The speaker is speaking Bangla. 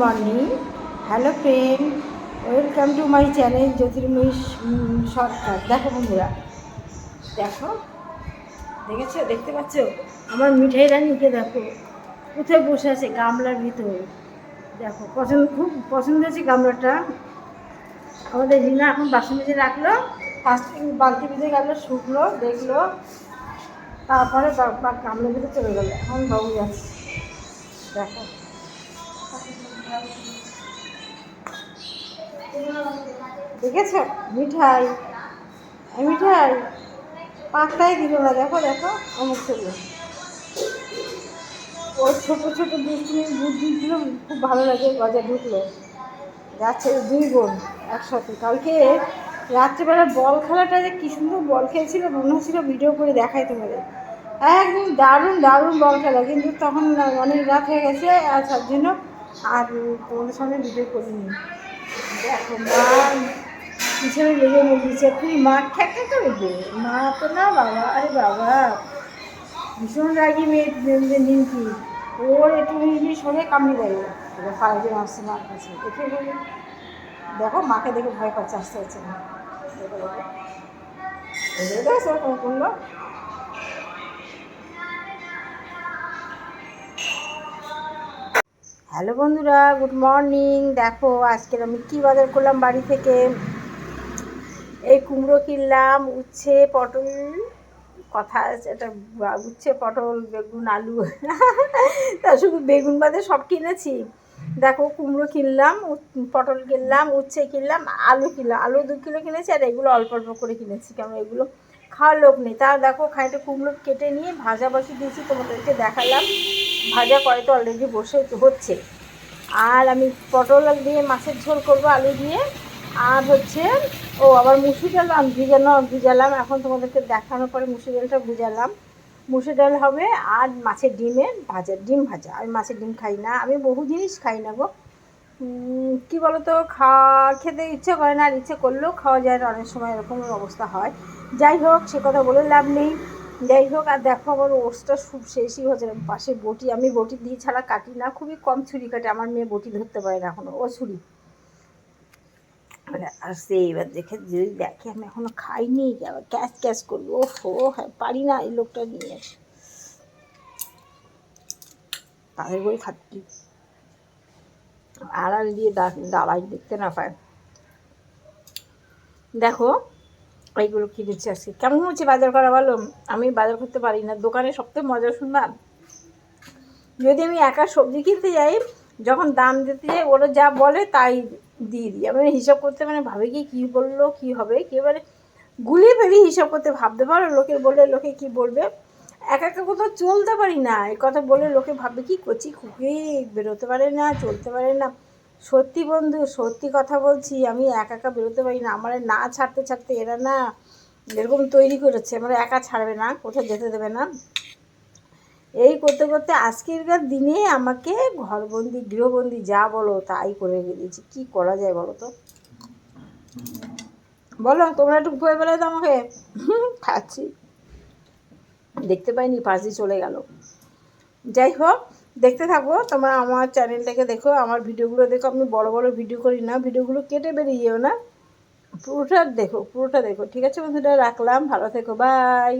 Morning hello friend welcome to my channel Jyotirmoyee Sarkar দেখো বন্ধুরা, দেখো, দেখেছ, দেখতে পাচ্ছ? আমার মিঠাই রানীকে দেখো, কোথায় বসে আছে গামলার ভিতরে? দেখো, পছন্দ, খুব পছন্দ হয়েছে গামলাটা। আমাদের রিনা এখন বাসন মেজে রাখল ফার্স্ট বালতি ভিজে গেল, শুকলো, দেখল, তারপরে গামলার ভিতরে চলে গেলো। এখন বাবু যাচ্ছে। দেখো। দেখেছ? মিঠাই। মিঠাই। পাকটাই দিল না, দেখো দেখো, অমুক ছিল ওর ছোটো ছোটো দুষ্টুমি বুদ্ধিগুলো খুব ভালো লাগে, গজা ঢুকলো। যাচ্ছে দুই বোন একসাথে। কালকে রাত্রেবেলা বল খেলাটা যে কী সুন্দর বল খেলছিল, মনে হচ্ছিল ভিডিও করে দেখাই তোমাদের। একদম দারুণ দারুণ বল খেলা। কিন্তু তখন অনেক রাত হয়ে গেছে, আর তার জন্য আর তোমাদের সামনে ভিডিও করিনি। দেখো মা পিছনে লেগে বলছে তুই মা ঠেকা করবে মা তো না বাবা, আরে বাবা। ভীষণ রাগি মেয়ে নিমকি। ওর একটু জিনিস হলে কামড়ে দেয় এবার পায়ে আসছে মার কাছে। দেখে বলি, দেখো, মাকে দেখে ভয় পাচ্ছে, আসতে না। দেখো দেখো করল। হ্যালো বন্ধুরা, গুড মর্নিং। দেখো আজকের আমি কী বাজার করলাম বাড়ি থেকে? এই কুমড়ো কিনলাম, উচ্ছে, পটল, কথা আছে, এটা উচ্ছে, পটল, বেগুন, আলু। তা শুধু বেগুন বাদে সব কিনেছি। দেখো, কুমড়ো কিনলাম পটল কিনলাম, উচ্ছে কিনলাম, আলু কিনলাম। আলু দু কিলো কিনেছি আর এগুলো অল্প অল্প করে কিনেছি, কারণ এগুলো খাওয়ার লোক নেই। তা দেখো, খানিকটা কুমড়ো কেটে নিয়ে ভাজা বসে দিয়েছি, তোমাদেরকে দেখালাম। ভাজা করে তো অলরেডি বসে হচ্ছে। আর আমি পটল দিয়ে মাছের ঝোল করব আলু দিয়ে। আর হচ্ছে, ও আবার মুসুর ডাল ভিজানো ভিজালাম। এখন তোমাদেরকে দেখানোর পরে মুসুর ডালটা ভিজালাম। মুসুর ডাল হবে আর মাছের ডিমের ভাজা ডিম ভাজা। আমি মাছের ডিম খাই না। আমি বহু জিনিস খাই না গো। কি বলো তো খাওয়া খেতে ইচ্ছে করে না। আর ইচ্ছে করলেও খাওয়া যায় না। অনেক সময় এরকম অবস্থা হয়। যাই হোক, সে কথা বলে লাভ নেই। যাই হোক, আর দেখো আমার ওষটা খুব শেষই হচ্ছে পাশে বটি, আমি বটি দিয়ে ছাড়া কাটি না, খুবই কম ছুরি কাটে। আমার মেয়ে বটি ধরতে পারে না এখনও, ও ছুরি। মানে আসছে এবার দেখে যদি দেখে, আমি এখনও খাইনি, আবার ক্যাশ ক্যাশ করব ও হো হ্যাঁ পারি না এই লোকটা নিয়ে তাদের বই খাচ্ছি আড়াল দিয়ে দাঁড়াই দেখতে না পায়। দেখো এইগুলো কিনেছি আজকে। কেমন হচ্ছে বাজার করা ভালো আমি বাজার করতে পারি না। দোকানে সবথেকে মজা শুনবা যদি আমি একা সবজি কিনতে যাই, যখন দাম দিতে যাই, ওরা যা বলে তাই দিয়ে দিই। আমি হিসাব করতে মানে ভাবে কি, কী বলল, কী হবে? কী এবারে গুলিয়ে ফেলি হিসাব করতে ভাবতে পারো? লোকে বললে লোকে কি বলবে? একা একা কোথাও চলতে পারি না। এই কথা বলে লোকে ভাববে, কি করছি? খুবই বেরোতে পারে না, চলতে পারে না। সত্যি বন্ধু, সত্যি কথা বলছি, আমি একা একা বেরোতে পারি না। আমার না ছাড়তে ছাড়তে এরা না এরকম তৈরি করেছে আমার একা ছাড়বে না, কোথাও যেতে দেবে না। এই করতে করতে আজকেরকার দিনে আমাকে ঘরবন্দি, গৃহবন্দি যা বলো তাই করে দিয়েছি। কি করা যায় বলো তো? বলো, তোমরা একটু ভয় বেলায় তো আমাকে। খাচ্ছি। দেখতে পাইনি পাশ দিয়ে চলে গেল। যাই হোক দেখতে থাকো, তোমরা আমার চ্যানেলটাকে দেখো, আমার ভিডিওগুলো দেখো। আমি বড় বড় ভিডিও করি না, ভিডিওগুলো কেটে বেরিয়েও না। পুরোটা দেখো পুরোটা দেখো। ঠিক আছে বন্ধুরা? রাখলাম, ভালো থেকো বাই